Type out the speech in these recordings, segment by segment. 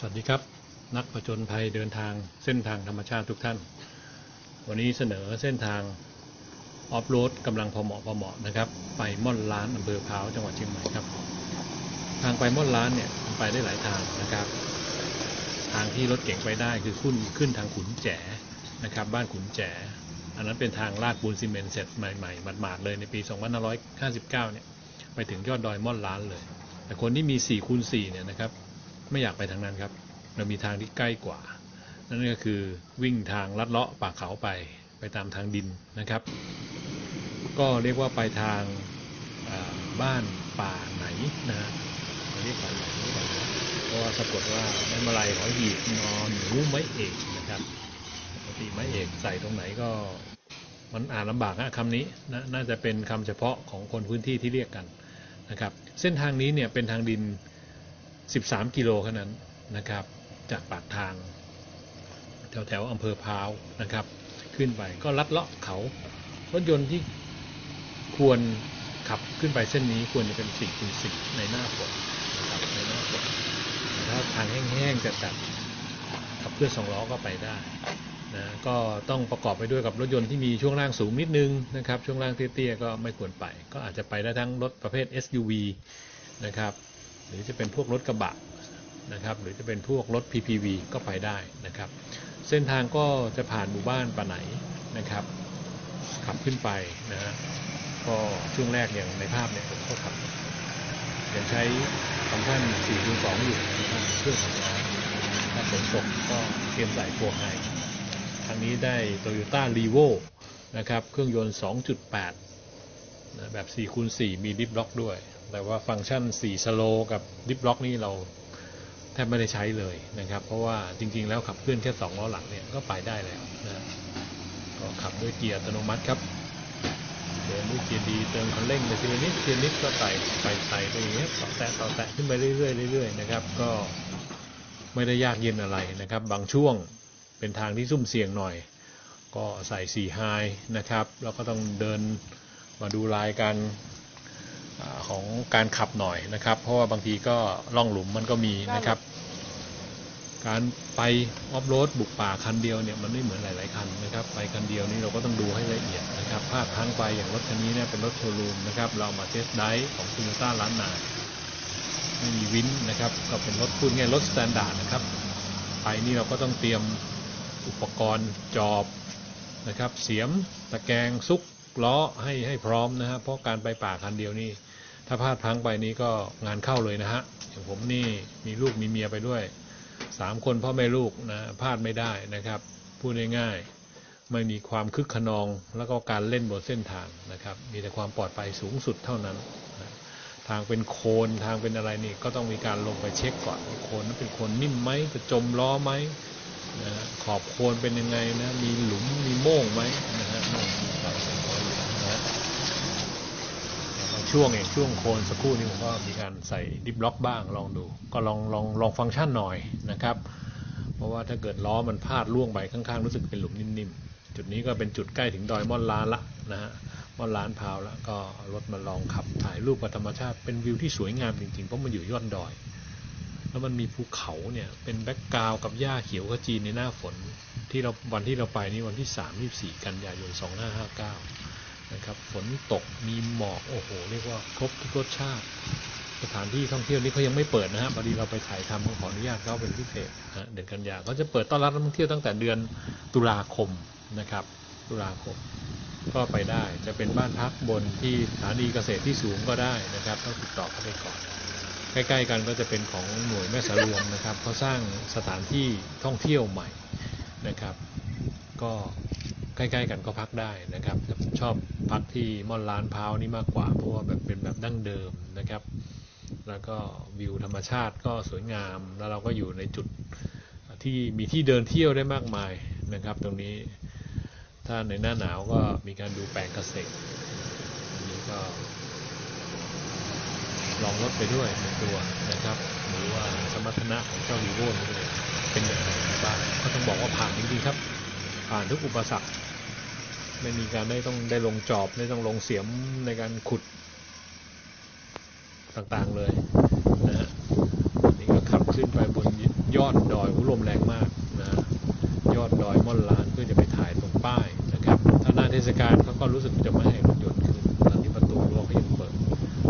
สวัสดีครับ นักผจญภัยเดินทางเส้นทางธรรมชาติทุกท่าน วันนี้เสนอเส้นทางออฟโรดกำลังพอเหมาะพอเหมาะนะครับ ไปม่อนล้านอำเภอพาวจังหวัดเชียงใหม่ครับ ทางไปม่อนล้านเนี่ยไปได้หลายทางนะครับ ทางที่รถเก่งไปได้คือขึ้นขึ้นทางขุนแจนะครับ บ้านขุนแจ อันนั้นเป็นทางลาดปูนซีเมนต์เสร็จใหม่ๆหมาดๆเลยในปี 2559 เนี่ยไปถึงยอดดอยม่อนล้านเลย แต่คนที่มี4คูณ4เนี่ยนะครับ ไม่อยากไปทางนั้นครับ เรามีทางที่ใกล้กว่า นั่นก็คือวิ่งทางลัดเลาะป่าเขาไปไปตามทางดินนะครับ ก็เรียกว่าไปทางบ้านป่าไหนนะฮะเรียกป่าไหนก่อนนะเพราะว่าสะกดว่าไม้มาลัยหอยหีบนอนหนูไม้เอกนะครับปกติไม้เอกใส่ตรงไหนก็มันอ่านลำบากนะคำนี้นะน่าจะเป็นคำเฉพาะของคนพื้นที่ที่เรียกกันนะครับ เส้นทางนี้เนี่ยเป็นทางดิน 13 กิโลเท่านั้นนะครับ จากปากทาง แถวแถวๆอำเภอพราวนะครับ ขึ้นไปก็ลัดเลาะเขารถยนต์ที่ควรขับขึ้นไปเส้นนี้ควรจะเป็น4คูณ10ในหน้าฝนนะครับในหน้าฝนแต่ถ้าทางแห้งๆจัดๆขับเคลื่อนสองล้อก็ไปได้นะก็ต้องประกอบไปด้วยกับรถยนต์ที่มีช่วงล่างสูงนิดนึงนะครับ ช่วงล่างเตี้ยๆก็ไม่ควรไป ก็อาจจะไปได้ทั้งรถประเภท SUV นะครับ หรือจะเป็นพวกรถกระบะนะครับหรือจะเป็นพวกรถ PPV ก็ไปได้นะครับ เส้นทางก็จะผ่านหมู่บ้านป่าไหนนะครับ ขับขึ้นไปนะฮะก็ช่วงแรกอย่างในภาพเนี่ยผมก็ขับยังใช้ฟังก์ชัน4คูณ2อยู่นะครับเครื่องทำงานถ้าฝนตกก็เตรียมใส่พวกให้ทางนี้ได้ Toyota r e v o นะครับ เครื่องยนต์ 2.8นะแบบ4คูณ4มีดิฟล็อกด้วย แต่ว่าฟังก์ชัน4สโลกับดิฟล็อกนี่เราแทบไม่ได้ใช้เลยนะครับ เพราะว่าจริงๆแล้วขับเคลื่อนแค่2ล้อหลังเนี่ยก็ไปได้แล้วนะก็ขับด้วยเกียร์อัตโนมัติครับเดินด้วยเกียร์ดีเติมคันเร่งไปทีละนิดทีละนิดก็ไต่ไปไต่ไปอย่างเงี้ยต่อแตะต่อแตะขึ้นไปเรื่อยๆเรื่อยๆนะครับ ก็ไม่ได้ยากเย็นอะไรนะครับ บางช่วงเป็นทางที่ซุ่มเสี่ยงหน่อย ก็ใส่4ไฮนะครับ แล้วก็ต้องเดินมาดูลายการอา ของการขับหน่อยนะครับ เพราะว่าบางทีก็ล่องหลุมมันก็มีนะครับ การไปออฟโรดบุกป่าคันเดียวเนี่ยมันไม่เหมือนหลาย ๆ คันนะครับ ไปคันเดียวนี้เราก็ต้องดูให้ละเอียดนะครับพลาพลั้งไปอย่างรถคันนี้เนี่ยเป็นรถโชว์รูมนะครับเรามาเทสไดฟ์ของ t o y ยต้าล้านนาไม่มีวินนะครับ ก็เป็นรถพูดง่ายรถสแตนดาร์ดนะครับ ไปนี่เราก็ต้องเตรียมอุปกรณ์จอบนะครับ เสียมตะแกรงซุกล้อให้ให้พร้อมนะฮะเพราะการไปป่าคันเดียวนี่ ถ้าพลาดพลั้งไปนี้ก็งานเข้าเลยนะฮะอย่างผมนี่มีลูกมีเมียไปด้วยสามคนพ่อแม่ลูกนะพลาดไม่ได้นะครับพูดง่ายๆไม่มีความคึกขนองแล้วก็การเล่นบนเส้นทางนะครับ มีแต่ความปลอดภัยสูงสุดเท่านั้นนะทางเป็นโคลนทางเป็นอะไรนี่ก็ต้องมีการลงไปเช็คก่อนโคลนนั้นเป็นโคลนนิ่มไหมจะจมล้อไหมนะขอบโคลนเป็นยังไงนะมีหลุมมีโม่งไหมนะฮะโม่งมีอะไรนะฮะ บาง ช่วงเองช่วงโคนสักครู่นี้ผมก็มีการใส่ดิฟล็อกบ้างลองดู ก็ลองลองลองฟังก์ชันหน่อยนะครับ เพราะว่าถ้าเกิดล้อมันพลาดล่วงไปข้างๆ รู้สึกเป็นหลุมนิ่มๆ จุดนี้ก็เป็นจุดใกล้ถึงดอยม่อนล้านละนะฮะม่อนล้านพาวแล้วก็รถมาลองขับถ่ายรูปกับธรรมชาติเป็นวิวที่สวยงามจริงๆ เพราะมันอยู่ยอดดอย แล้วมันมีภูเขาเนี่ยเป็นแบ็กกราวกับหญ้าเขียวขจีในหน้าฝนที่เราวันที่เราไปนี่วันที่3 24กันยายน2559 นะครับ ฝนตกมีหมอกโอ้โห เรียกว่าครบทุกรสชาติ สถานที่ท่องเที่ยวนี้เขายังไม่เปิดนะฮะพอดีเราไปถ่ายทำเขาขออนุญาตเขาเป็นพิเศษนะเดือนกันยาเขาจะเปิดต้อนรับนักท่องเที่ยวตั้งแต่เดือนตุลาคมนะครับ ตุลาคมก็ไปได้จะเป็นบ้านพักบนที่สถานีเกษตรที่สูงก็ได้นะครับต้องติดต่อเข้าไปก่อนใกล้ๆกันก็จะเป็นของหน่วยแม่สารวมนะครับเขาสร้างสถานที่ท่องเที่ยวใหม่นะครับ ก็ ใกล้ๆกันก็พักได้นะครับแต่ผมชอบพักที่ม่อนล้านพร้าวนี่มากกว่าเพราะว่าแบบเป็นแบบดั้งเดิมนะครับ แล้วก็วิวธรรมชาติก็สวยงาม แล้วเราก็อยู่ในจุดที่มีที่เดินเที่ยวได้มากมายนะครับ ตรงนี้ถ้าในหน้าหนาวก็มีการดูแปลงเกษตรนี้ก็ลองรถไปด้วยในตัวนะครับ หรือว่าสมรรถนะของเจ้าวีโว่เลยเป็นอย่างไรบ้างก็ต้องบอกว่าผ่านจริงๆครับผ่านทุกอุปสรรค ไม่มีการได้ต้องได้ลงจอบไม่ต้องลงเสียมในการขุดต่างๆเลยนะฮะนี่ก็ขับขึ้นไปบนยอดดอยกุลมแรงมากนะยอดดอยม่อนล้านเพื่อจะไปถ่ายตรงป้ายนะครับถ้าหน้าเทศกาลเขาก็รู้สึกจะไม่ให้รถยนต์ขึ้นตอนนี้ประตูรั้วเขายังเปิด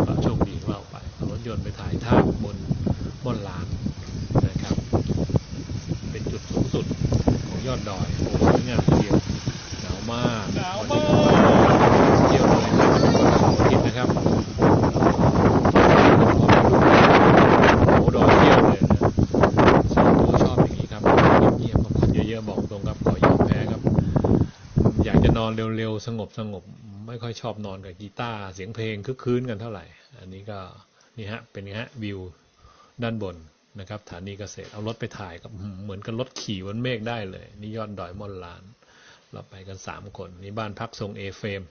ก็โชคดีของเราไปเอารถยนต์ไปถ่ายภาพบนม่อนล้านนะครับ เป็นจุดสูงสุดของยอดดอยโอ้สวยงามทีเดียวหนาวมาก หนาวมาก เที่ยวเลยครับวันเสาร์อาทิตย์นะครับโอ้โหดอยเที่ยวเลยนะสองตัวชอบอย่างนี้ครับเงียบๆพักผ่อนเยอะๆบอกตรงครับขอยอมแพ้ครับ อนอนเร็วๆ สงบสงบๆไม่ค่อยชอบนอนกับกีตาร์เสียงเพลงคึกคืนกันเท่าไหร่ อันนี้ก็นี่ฮะเป็นฮะวิวด้านบนนะครับฐานีเกษตรเอารถไปถ่ายกับเหมือนกับรถขี่บนเมฆได้เลย นี่ยอดดอยม่อนลาน เราไปกันสามคน นี่บ้านพักทรงเอเฟม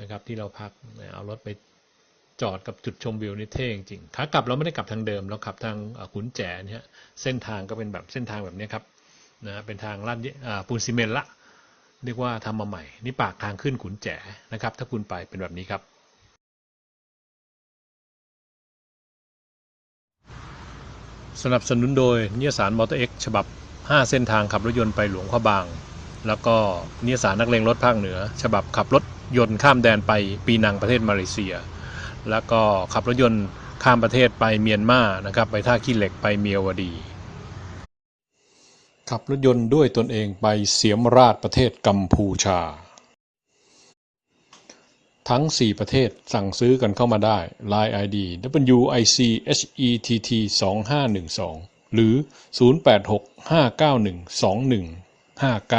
นะครับที่เราพักเอารถไปจอดกับจุดชมวิวนี่เท่จริงขากลับเราไม่ได้กลับทางเดิมเราขับทางขุนแจเนี่ยเส้นทางก็เป็นแบบเส้นทางแบบนี้ครับนะเป็นทางลาดปูนซีเมนต์ละ เรียกว่าทำมาใหม่ นี่ปากทางขึ้นขุนแจนะครับ ถ้าคุณไปเป็นแบบนี้ครับสนับสนุนโดยนิยสารมอเตอร์เอ็กฉบับ 5 เส้นทางขับรถยนต์ไปหลวงพระบาง แล้วก็นิยสารนักเลงรถภาคเหนือ ฉบับขับรถยนต์ข้ามแดนไปปีนังประเทศมาเลเซีย แล้วก็ขับรถยนต์ข้ามประเทศไปเมียนมานะครับ ไปท่าขี้เหล็กไปเมียวดี ขับรถยนต์ด้วยตนเองไปเสียมราชประเทศกัมพูชา ทั้ง 4 ประเทศสั่งซื้อกันเข้ามาได้ Line ID WICHETT 2512 หรือ 086 591 2159